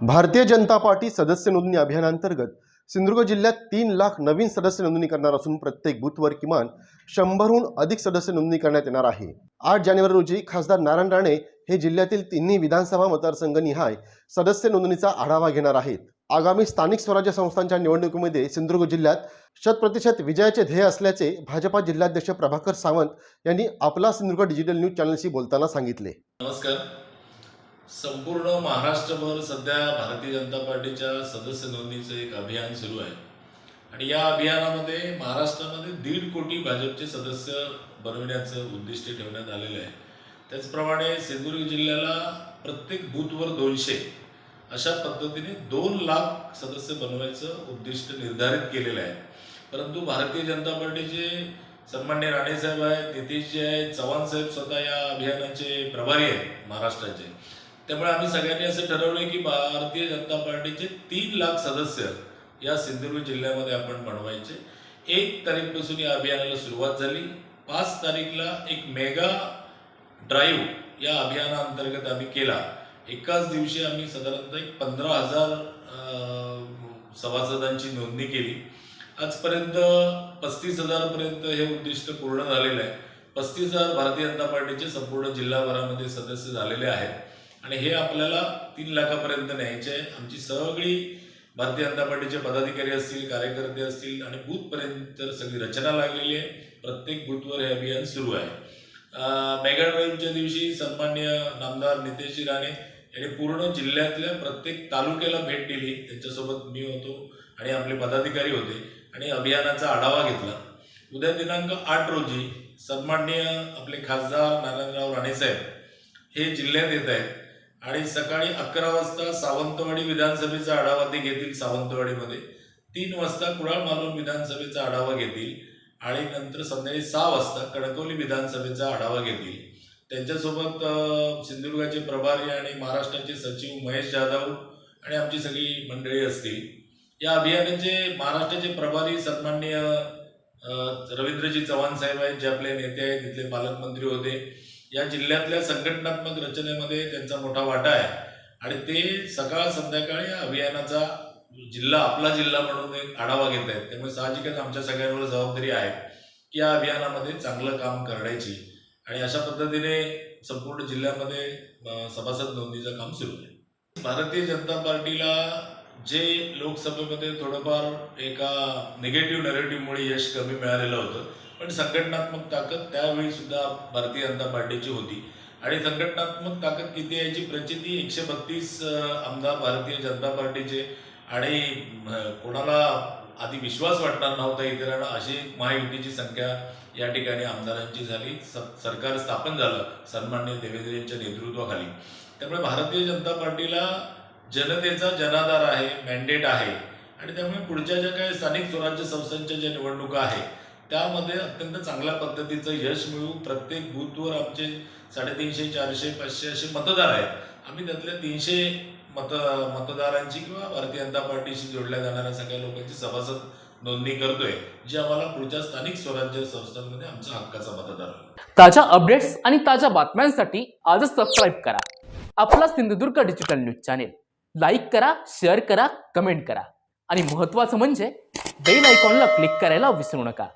Bharatiya Janata party सदस्य नोंदणी अभियानांतर्गत सिंधुदुर्ग जिल्ह्यात तीन लाख नवीन सदस्य नोंदणी करणार असून प्रत्येक बूथवर किमान शंभरहून अधिक सदस्य नोंदणी करण्यात येणार आहे. आठ जानेवारी रोजी खासदार नारायण राणे हे जिल्ह्यातील तिन्ही विधानसभा मतदारसंघनिहाय सदस्य नोंदणीचा आढावा घेणार आहेत. आगामी स्थानिक स्वराज्य संस्थांच्या निवडणुकीमध्ये सिंधुदुर्ग जिल्ह्यात शतप्रतिशत विजयाचे ध्येय असल्याचे भाजपा जिल्हाध्यक्ष प्रभाकर सावंत यांनी आपला सिंधुदुर्ग डिजिटल न्यूज चॅनलशी बोलताना सांगितले. नमस्कार. संपूर्ण महाराष्ट्रभर सध्या भारतीय जनता पार्टीच्या सदस्य नोंदणीचं एक अभियान सुरू आहे. आणि या अभियानामध्ये महाराष्ट्रामध्ये दीड कोटी भाजपचे सदस्य बनविण्याचं उद्दिष्ट ठेवण्यात आलेलं आहे. त्याचप्रमाणे सिंधुदुर्ग जिल्ह्याला प्रत्येक बूथवर दोनशे अशा पद्धतीने दोन लाख सदस्य बनवायचं उद्दिष्ट निर्धारित केलेलं आहे. परंतु भारतीय जनता पार्टीचे सन्मान्य राणेसाहेब आहेत नितीशजी आहेत चव्हाण साहेब स्वतः या अभियानाचे प्रभारी आहेत महाराष्ट्राचे. त्यामुळे आम्ही सगळ्यांनी असं ठरवलं की भारतीय जनता पार्टीचे तीन लाख सदस्य या सिंधुदुर्ग जिल्ह्यामध्ये आपण बनवायचे. एक तारीखपासून या अभियानाला सुरुवात झाली. पाच तारीखला एक मेगा ड्राईव्ह या अभियानाअंतर्गत आम्ही केला. एकाच दिवशी आम्ही साधारणतः एक पंधरा हजार सभासदांची नोंदणी केली. आजपर्यंत पस्तीस हजारपर्यंत हे उद्दिष्ट पूर्ण झालेलं आहे. पस्तीस हजार भारतीय जनता पार्टीचे संपूर्ण जिल्हाभरामध्ये सदस्य झालेले आहेत. आणि हे आपल्याला तीन लाखापर्यंत न्यायचे आहे. आमची सगळी भारतीय जनता पार्टीचे पदाधिकारी असतील कार्यकर्ते असतील आणि बूथपर्यंत सगळी रचना लागलेली आहे. प्रत्येक बूथवर हे अभियान सुरू आहे. अं, मेगा ड्राईव्हच्या दिवशी सन्मान्य नामदार नितेश राणे यांनी पूर्ण जिल्ह्यातल्या प्रत्येक तालुक्याला भेट दिली. त्यांच्यासोबत मी होतो आणि आपले पदाधिकारी होते आणि अभियानाचा आढावा घेतला. उद्या दिनांक आठ रोजी सन्माननीय आपले खासदार नारायणराव राणेसाहेब हे जिल्ह्यात येत आहेत. आणि सकाळी अकरा वाजता सावंतवाडी विधानसभेचा आढावा ते घेतील सावंतवाडीमध्ये. तीन वाजता कुडाळ मालवण विधानसभेचा आढावा घेतील आणि नंतर संध्याकाळी सहा वाजता कणकवली विधानसभेचा आढावा घेतील. त्यांच्यासोबत सिंधुदुर्गाचे प्रभारी आणि महाराष्ट्राचे सचिव महेश जाधव आणि आमची सगळी मंडळी असतील. या अभियानाचे महाराष्ट्राचे प्रभारी सन्माननीय रवींद्रजी चव्हाण साहेब आहेत जे आपले नेते आहेत तिथले पालकमंत्री होते. या जिल्ह्यातल्या संघटनात्मक रचनेमध्ये त्यांचा मोठा वाटा आहे. आणि ते सकाळ संध्याकाळी अभियानाचा जिल्हा आपला जिल्हा म्हणून एक आढावा घेत आहेत. त्यामुळे साहजिकच आमच्या सगळ्यांवर जबाबदारी आहे की या अभियानामध्ये चांगलं काम करण्याची. आणि अशा पद्धतीने संपूर्ण जिल्ह्यामध्ये सभासद नोंदीचं काम सुरू आहे. भारतीय जनता पार्टीला जे लोकसभेमध्ये थोडंफार एका निगेटिव्ह नरेटिव्हमुळे यश कमी मिळालेलं होतं पण संघटनात्मक ताकद त्यावेळी सुद्धा भारतीय जनता पार्टीची होती. आणि संघटनात्मक ताकद किती याची प्रचिती एकशे बत्तीस आमदार भारतीय जनता पार्टीचे आणि कोणाला आधी विश्वास वाटणार नव्हता इतरांना अशी महायुतीची संख्या या ठिकाणी आमदारांची झाली. स- सरकार स्थापन झालं सन्मान्य देवेंद्र यांच्या नेतृत्वाखाली. त्यामुळे भारतीय जनता पार्टीला जनतेचा जनाधार आहे मॅन्डेट आहे. आणि त्यामुळे पुढच्या ज्या काही स्थानिक स्वराज्य संस्थांच्या ज्या निवडणुका आहेत त्यामध्ये अत्यंत चांगल्या पद्धतीचं यश मिळू प्रत्येक बूथवर आमचे साडेतीनशे चारशे पाचशे असे मतदार आहेत. आम्ही त्यातल्या तीनशे मत मतदारांची किंवा भारतीय जनता पार्टीशी जोडल्या जाणाऱ्या सगळ्या लोकांची सभासद नोंदणी करतोय जी आम्हाला पुढच्या स्थानिक स्वराज्य संस्थांमध्ये आमचा हक्काचा मतदार ताज्या अपडेट्स आणि ताज्या बातम्यांसाठी आजच सबस्क्राईब करा. आपला Sindhudurg digital news channel like करा शेअर करा कमेंट करा. आणि महत्त्वाचं म्हणजे बेल आयकॉनला क्लिक करायला विसरू नका.